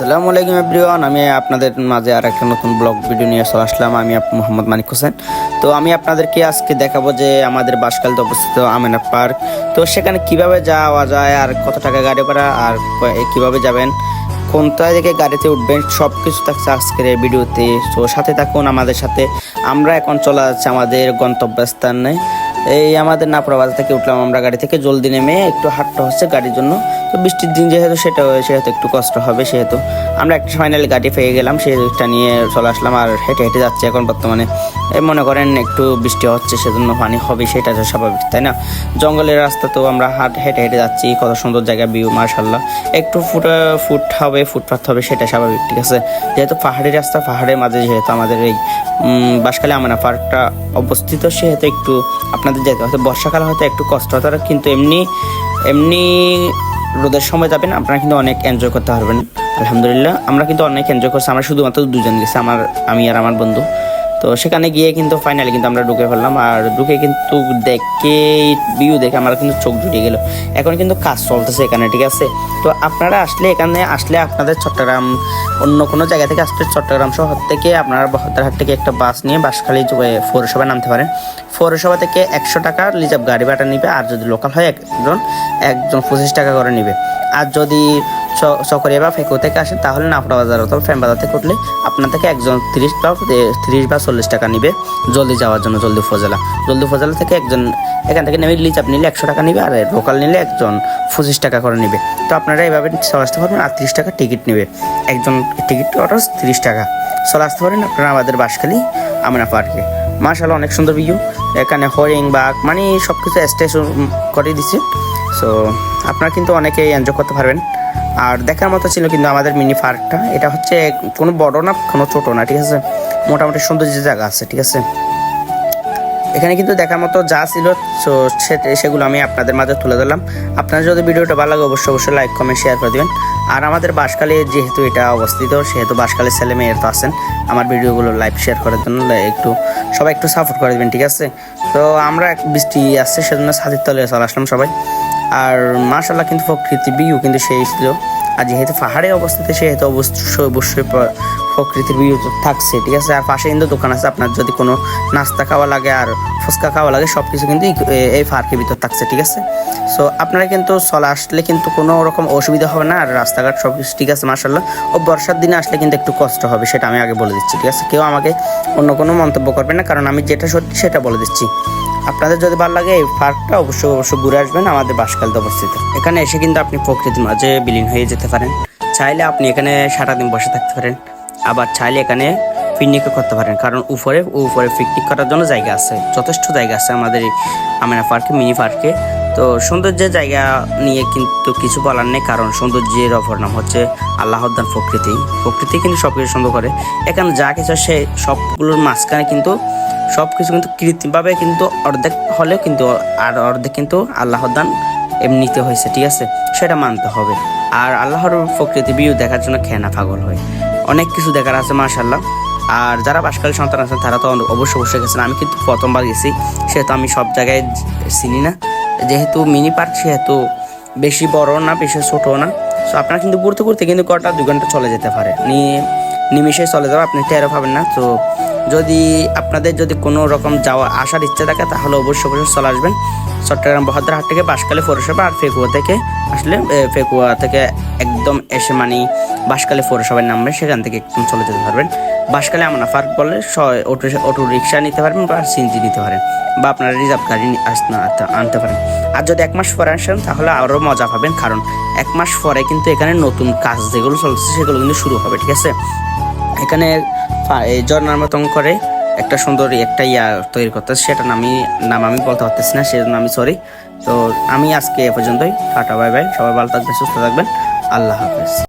আসসালামু আলাইকুম এভরিওয়ান, আমি আপনাদের মাঝে আর একটা নতুন ব্লগ ভিডিও নিয়ে চলে আসলাম। আমি মোহাম্মদ মানিক হোসেন। তো আমি আপনাদেরকে আজকে দেখাবো যে আমাদের বাসকালতে অবস্থিত আমেনা পার্ক। তো সেখানে কীভাবে যাওয়া যায়, আর কত টাকা গাড়ি ভাড়া, আর কীভাবে যাবেন কোনটা থেকে গাড়িতে উঠবেন সব কিছু থাকছে আজকের এই ভিডিওতে। তো সাথে থাকুন আমাদের সাথে। আমরা এখন চলে যাচ্ছি আমাদের গন্তব্যস্থানে। এই আমাদের নাপড়া বাজার থেকে উঠলাম আমরা গাড়ি থেকে, জলদি নেমে একটু হাঁটতে হচ্ছে গাড়ির জন্য। তো বৃষ্টির দিন যেহেতু সেটা, সেহেতু একটু কষ্ট হবে সেহেতু। আমরা একটা ফাইনালি গাড়ি পেয়ে গেলাম সেটা নিয়ে চলে আসলাম আর হেঁটে হেঁটে যাচ্ছি এখন বর্তমানে। মনে করেন একটু বৃষ্টি হচ্ছে, সেজন্য পানি হবে সেটা তো স্বাভাবিক, তাই না? জঙ্গলের রাস্তা তো আমরা হাট, হেঁটে হেঁটে যাচ্ছি, কত সুন্দর জায়গা ভিউ মার্শাল্লাহ একটু ফুট ফুট হবে ফুটপাথ হবে, সেটা স্বাভাবিক, ঠিক আছে? যেহেতু পাহাড়ি রাস্তা, পাহাড়ের মাঝে যেহেতু আমাদের এই বাঁশখালী আমানা পার্কটা অবস্থিত, সেহেতু একটু আপনাদের যেতে হয়তো বর্ষাকাল হয়তো একটু কষ্ট হতে কিন্তু এমনি এমনি রোদের সময় যাবেন, আপনারা কিন্তু অনেক এনজয় করতে পারবেন। আলহামদুলিল্লাহ, আমরা কিন্তু অনেক এনজয় করছি, আমরা শুধুমাত্র দুজন গেছি, আমার, আমি আর আমার বন্ধু। তো সেখানে গিয়ে কিন্তু ফাইনালি কিন্তু আমরা ঢুকে ফেললাম। আর ঢুকে কিন্তু দেখে ভিউ দেখে আমার কিন্তু চোখ জুড়িয়ে গেল। এখন কিন্তু কাজ চলতেছে এখানে, ঠিক আছে? তো আপনারা আসলে এখানে আসলে আপনাদের চট্টগ্রাম, অন্য কোনো জায়গা থেকে আসলে চট্টগ্রাম শহর থেকে আপনারা বহদ্দারহাট থেকে একটা বাস নিয়ে বাসখালী পৌরসভায় নামতে পারেন। পৌরসভা থেকে একশো টাকা রিজার্ভ গাড়ি ভাড়া নিবে, আর যদি লোকাল হয় একজন একজন পঁচিশ টাকা করে নিবে। আর যদি চকরিয়া বা ফেকো থেকে আসেন, তাহলে নাফড়া বাজার অথবা ফ্যান বাজার থেকে উঠলে আপনার থেকে একজন তিরিশ বা তিরিশ বা চল্লিশ টাকা নিবে জলদি যাওয়ার জন্য, জলদি ফজলা। জলদি ফজলা থেকে একজন এখান থেকে নেমে রিজার্ভ নিলে একশো টাকা নিবে আর লোকাল নিলে একজন পঁচিশ টাকা করে নিবে। তো আপনারা এভাবে চলে আসতে পারবেন, আর তিরিশ টাকা টিকিট নেবে। একজন টিকিট অর্ডার তিরিশ টাকা। চলে আসতে পারেন আপনারা আমাদের বাসখালী আমরা পার্কে। মার্শাল অনেক সুন্দর ভিউ এখানে হরিং বাঘ মানে সব কিছু স্টেশন করে দিচ্ছে সো আপনারা কিন্তু অনেকে এনজয় করতে পারবেন। আর দেখার মতো ছিল কিন্তু আমাদের মিনি পার্কটা এটা হচ্ছে কোনো বড় না, কোনো ছোট না, ঠিক আছে? মোটামুটি সুন্দর যে জায়গা আছে, ঠিক আছে? এখানে কিন্তু দেখার মতো যা ছিল সেগুলো আমি আপনাদের মাঝে তুলে ধরলাম। আপনার যদি ভিডিওটা ভালো লাগে, অবশ্যই অবশ্যই লাইক কমেন্ট শেয়ার করে দেবেন। আর আমাদের বাসকালে যেহেতু এটা অবস্থিত, সেহেতু বাসকালের ছেলে মেয়ের তো আছেন, আমার ভিডিওগুলো লাইভ শেয়ার করার জন্য একটু, সবাই একটু সাপোর্ট করে দেবেন, ঠিক আছে? তো আমরা বৃষ্টি আসছে, সেজন্য ছাদের তলে চলে আসলাম সবাই। আর মার্শাল্লাহ কিন্তু প্রকৃতি ভিউ কিন্তু সেই ছিল। আর যেহেতু পাহাড়ে অবস্থিত, সেহেতু অবশ্যই অবশ্যই প্রকৃতির ভিউ থাকছে, ঠিক আছে? আর পাশে কিন্তু দোকান আছে, আপনার যদি কোনো নাস্তা খাওয়া লাগে আর ফুচকা খাওয়া লাগে সব কিছু কিন্তু এই পার্কের ভিতর থাকছে, ঠিক আছে? সো আপনারা কিন্তু চলে আসলে কিন্তু কোনো রকম অসুবিধা হবে না, আর রাস্তাঘাট সব কিছু ঠিক আছে মার্শাল্লাহ ও বর্ষার দিনে আসলে কিন্তু একটু কষ্ট হবে, সেটা আমি আগে বলে দিচ্ছি, ঠিক আছে? কেউ আমাকে অন্য কোনো মন্তব্য করবে না, কারণ আমি যেটা সত্যি সেটা বলে দিচ্ছি। আপনাদের যদি ভালো লাগে এই পার্কটা অবশ্যই অবশ্যই ঘুরে আসবেন আমাদের বাসকালতে অবস্থিত। এখানে এসে কিন্তু আপনি প্রকৃতির মাঝে বিলীন হয়ে যেতে পারেন। চাইলে আপনি এখানে সারাদিন বসে থাকতে পারেন। আবার চাইলে এখানে পিকনিকও করতে পারেন। কারণ উপরে উপরে পিকনিক করার জন্য জায়গা আছে, যথেষ্ট জায়গা আছে আমাদের আমেনা পার্কে, মিনি পার্কে। তো সৌন্দর্যের জায়গা নিয়ে কিন্তু কিছু বলার নেই, কারণ সৌন্দর্যের অপর নাম হচ্ছে আল্লাহদান প্রকৃতি। প্রকৃতি কিন্তু সব কিছু সুন্দর করে। এখানে যা কিছু সে সবগুলোর মাঝখানে কিন্তু সব কিছু কিন্তু কৃত্রিমভাবে কিন্তু অর্ধেক হলেও কিন্তু আর অর্ধেক কিন্তু আল্লাহর দান এমনিতে হয়েছে, ঠিক আছে? সেটা মানতে হবে। আর আল্লাহর প্রকৃতি ভিউ দেখার জন্য খেনা পাগল হয়। অনেক কিছু দেখার আছে মাশাল্লাহ আর যারা বাসকালী সন্তান আছেন, তারা তো অবশ্যই অবশ্যই গেছেন। আমি কিন্তু প্রথমবার গেছি, সেহেতু আমি সব জায়গায় চিনি না। যেহেতু মিনি পার্ক সেহেতু বেশি বড় না, বেশি ছোট না। সো আপনারা কিন্তু ঘুরতে ঘুরতে কিন্তু কটা দু ঘণ্টা চলে যেতে পারে। নিয়ে নিমিশে চলে যাবে আপনি টেরও পাবেন না। তো যদি আপনাদের যদি কোনো রকম যাওয়া, আসার ইচ্ছা থাকে, তাহলে অবশ্যই অবশ্যই চলে আসবেন। চট্টগ্রাম বহদ্দারহাট থেকে বাঁশখালী পৌরসভা আর ফেকুয়া থেকে আসলে ফেকুয়া থেকে একদম এসে মানে বাঁশখালী পৌরসভার নামবে সেখান থেকে একদম চলে যেতে পারবেন। আমনা পার্ক বলে অটো অটো রিক্সা নিতে পারবেন বা সিএনজি নিতে পারেন বা আপনারা রিজার্ভ গাড়ি আনতে- পারেন। আর যদি এক মাস পরে আসেন, তাহলে আরও মজা পাবেন, কারণ এক মাস পরে কিন্তু এখানে নতুন কাজ যেগুলো চলছে, সেগুলো কিন্তু শুরু হবে, ঠিক আছে? এখানে এই ঝর্ণার মতন করে একটা সুন্দর একটা ইয়া তৈরি করতে সেটা নামি নাম আমি বলতে পারতেছি না সেজন্য আমি সরি তো আমি আজকে এ পর্যন্তই, টাটা, বাই বাই, সবাই ভালো থাকবেন, সুস্থ থাকবেন, আল্লাহ হাফেজ।